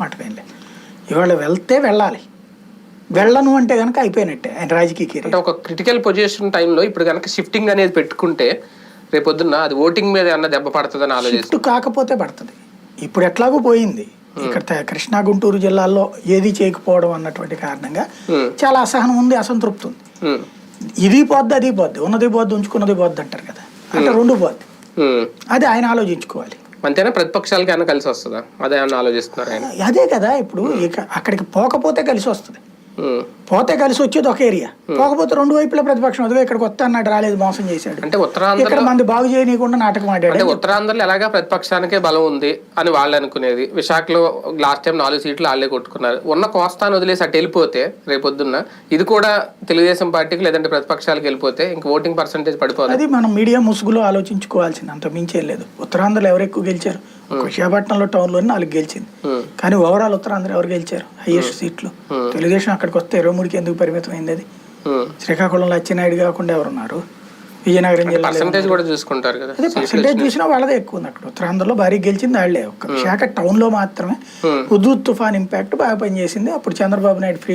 మాట వెళ్ళే ఇవాళ వెళ్తే వెళ్ళాలి. వెళ్ళను అంటే కనుక అయిపోయినట్టే ఆయన రాజకీయ కెరీర్. అంటే ఒక క్రిటికల్ పొజిషన్ టైంలో ఇప్పుడు కనుక షిఫ్టింగ్ అనేది పెట్టుకుంటే రేపొద్దున్న అది ఓటింగ్ మీద ఏమన్నా దెబ్బ పడుతుందని ఆలోచిస్తాను షిఫ్ట్ కాకపోతే పడుతుంది. ఇప్పుడు ఎట్లాగూ పోయింది. ఇక్కడ త- కృష్ణా గుంటూరు జిల్లాల్లో ఏది చేయకపోవడం అన్నటువంటి కారణంగా Hmm. చాలా అసహనం ఉంది అసంతృప్తి ఉంది. ఉమ్, ఇది పోద్ది అది పోద్ది ఉన్నది పోద్ది ఉంచుకున్నది పోద్ది అంటారు కదా. అంటే రెండు పోద్ది. అది ఆయన ఆలోచించుకోవాలి. అంతేనా? ప్రతిపక్షాలకి ఏమైనా కలిసి వస్తుందా? అదే ఆలోచిస్తున్నారు ఆయన? అదే కదా ఇప్పుడు అక్కడికి పోకపోతే కలిసి వస్తుంది. పోతే కలిసి వచ్చేది ఒక ఏరియా. పోకపోతే రెండు వైపులా ప్రతిపక్షం. అదిగో ఇక్కడికి వస్తా అన్నాడు రాలేదు మోసం చేశాడు. అంటే ఉత్తరాంధ్రలో ఇక్కడ మంది బాగు చేయనీయకుండా నాటకం ఆడాడు. అంటే ఉత్తరాంధ్రలో ఎలాగా ప్రతిపక్షానికే బలం ఉంది అని వాళ్ళు అనుకునేది. విశాఖలో లాస్ట్ టైం నాలుగు సీట్లు వాళ్ళే కొట్టుకున్నారు. ఉన్న కోస్తాను వదిలేసి అటు వెళ్ళిపోతే రేపొద్దున్న ఇది కూడా తెలుగుదేశం పార్టీకి లేదంటే ప్రతిపక్షాలకు వెళ్ళిపోతే ఇంక ఓటింగ్ పర్సంటేజ్ పడిపోదు. అది మనం మీడియా ముసుగులో ఆలోచించుకోవాల్సింది. అంత మించేం లేదు. ఉత్తరాంధ్రలో ఎవరు ఎక్కువ గెలిచారు? ఒక విశాఖపట్నంలో టౌన్లో నాలుగు గెలిచింది. ఉమ్, కానీ ఓవరాల్ ఉత్తరాంధ్ర ఎవరు గెలిచారు? హైయెస్ట్ సీట్లు. తెలుగుదేశం అక్కడికి వస్తే ఇరవై మూడుకి ఎందుకు పరిమితం అయింది అది. శ్రీకాకుళంలో అచ్చెన్నాయుడు కాకుండా ఎవరున్నారు? విజయనగరం జిల్లాలో పర్సంటేజ్ కూడా చూసుకుంటారు కదా. అదే పర్సంటేజ్ చూసినా వాళ్ళదే ఎక్కువ ఉంది అక్కడ. ఉత్తరాంధ్రలో భారీ గెలిచింది వాళ్ళే ఒక్క విశాఖ టౌన్లో మాత్రమే. హుదూద్ తుఫాన్ ఇంపాక్ట్ బాగా పనిచేసింది. అప్పుడు చంద్రబాబు నాయుడు ఫ్రీ